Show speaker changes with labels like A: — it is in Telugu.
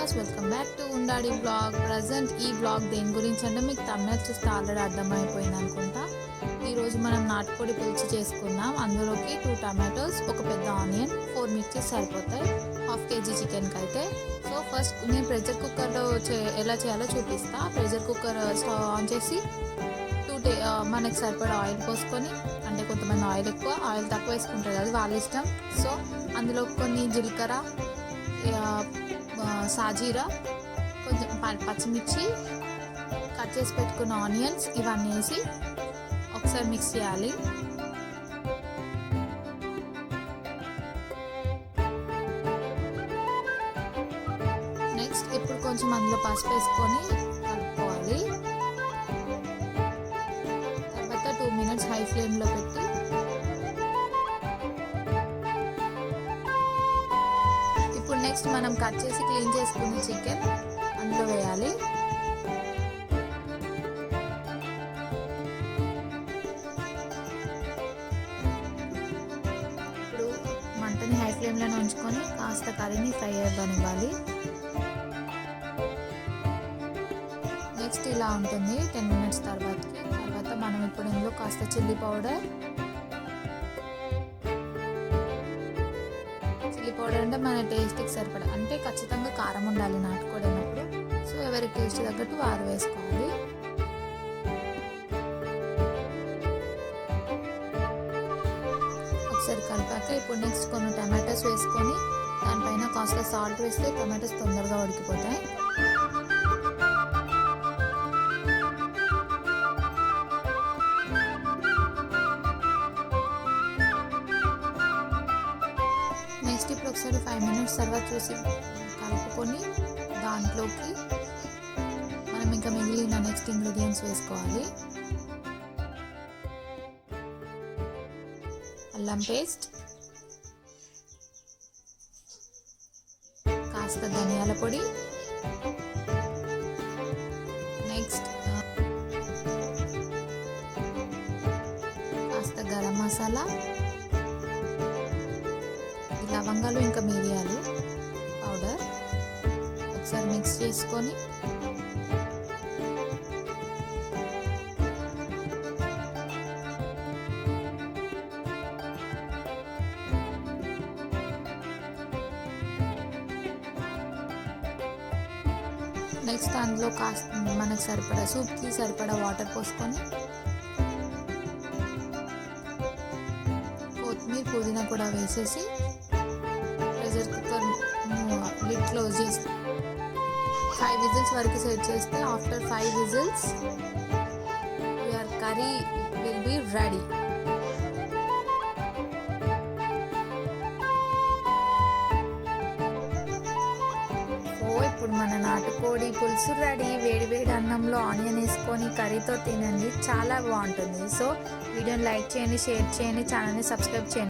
A: వ్యూవర్స్ వెల్కమ్ బ్యాక్ టు ఉండాడి బ్లాగ్ ప్రజెంట్ ఈ బ్లాగ్ దేని గురించి అంటే మీకు తమిళ చూస్తే ఆల్రెడీ అర్థమైపోయింది అనుకుంటా. ఈరోజు మనం నాటుకోడి పులుసు చేసుకుందాం. అందులోకి టూ టమాటోస్ ఒక పెద్ద ఆనియన్ ఫోర్ మిర్చీస్ సరిపోతాయి. హాఫ్ కేజీ చికెన్కి అయితే. సో ఫస్ట్ నేను ప్రెషర్ కుక్కర్లో చే ఎలా చేయాలో చూపిస్తా. ప్రెషర్ కుక్కర్ స్టవ్ ఆన్ చేసి టూ టే uh, మనకి సరిపడా ఆయిల్ పోసుకొని అంటే కొంతమంది ఆయిల్ ఎక్కువ ఆయిల్ తక్కువ వేసుకుంటారు అది వాళ్ళ ఇష్టం. సో అందులో కొన్ని జీలకర్ర సాజీరా కొంచెం ప- పచ్చిమిర్చి కట్ చేసి పెట్టుకున్న ఆనియన్స్ ఇవన్నీ వేసి ఒకసారి మిక్స్ చేయాలి. నెక్స్ట్ ఇప్పుడు కొంచెం అందులో పసుపు వేసుకొని కలుపుకోవాలి. తర్వాత టూ మినిట్స్ హై ఫ్లేమ్లో పెట్టి నెక్స్ట్ మనం కట్ చేసి క్లీన్ చేసుకున్న చికెన్ అందులో వేయాలి. ఇప్పుడు మంటని హై ఫ్లేమ్లో ఉంచుకొని కాస్త కర్రీని ఫ్రై అవ్వనివ్వాలి. నెక్స్ట్ ఇలా ఉంటుంది. టెన్ మినిట్స్ తర్వాతకి. తర్వాత మనం ఇప్పుడు ఇందులో కాస్త చిల్లీ పౌడర్ చిల్లీ పౌడర్ అంటే మన టేస్ట్కి సరిపడ అంటే ఖచ్చితంగా కారం ఉండాలి నాటుకోడి అన్నప్పుడు సో ఎవరి టేస్ట్ తగ్గట్టు వారు వేసుకోవాలి. ఒకసారి కలిపాక ఇప్పుడు నెక్స్ట్ కొన్ని టమాటోస్ వేసుకొని దానిపైన కాస్త సాల్ట్ వేస్తే టమాటోస్ తొందరగా ఉడికిపోతాయి. నెక్స్ట్ ఇప్పుడు ఒకసారి ఫైవ్ మినిట్స్ తర్వాత చూసి కలుపుకొని దాంట్లోకి మనం ఇంకా మిగిలిన నెక్స్ట్ ఇంగ్రీడియంట్స్ వేసుకోవాలి. అల్లం పేస్ట్ కాస్త ధనియాల పొడి. నెక్స్ట్ కాస్త గరం మసాలా. లవంగాలు ఇంకా మిరియాలు పౌడర్ ఒకసారి మిక్స్ చేసుకొని నెక్స్ట్ అందులో కాస్త మనకు సరిపడా సూప్కి సరిపడా వాటర్ పోసుకొని కొత్తిమీర పుదీనా కూడా వేసేసి లిడ్ క్లోజ్ చేసి ఫైవ్ విజిల్స్ వరకు సెట్ చేస్తే after five whistles your curry will be ready ఓ ఇప్పుడు మన నాటుకోడి పులుసు రెడీ వేడి వేడి అన్నంలో ఆనియన్ వేసుకొని కర్రీతో తినండి. చాలా బాగుంటుంది. సో వీడియోని లైక్ చేయండి షేర్ చేయండి ఛానల్ని సబ్స్క్రైబ్ చేయండి.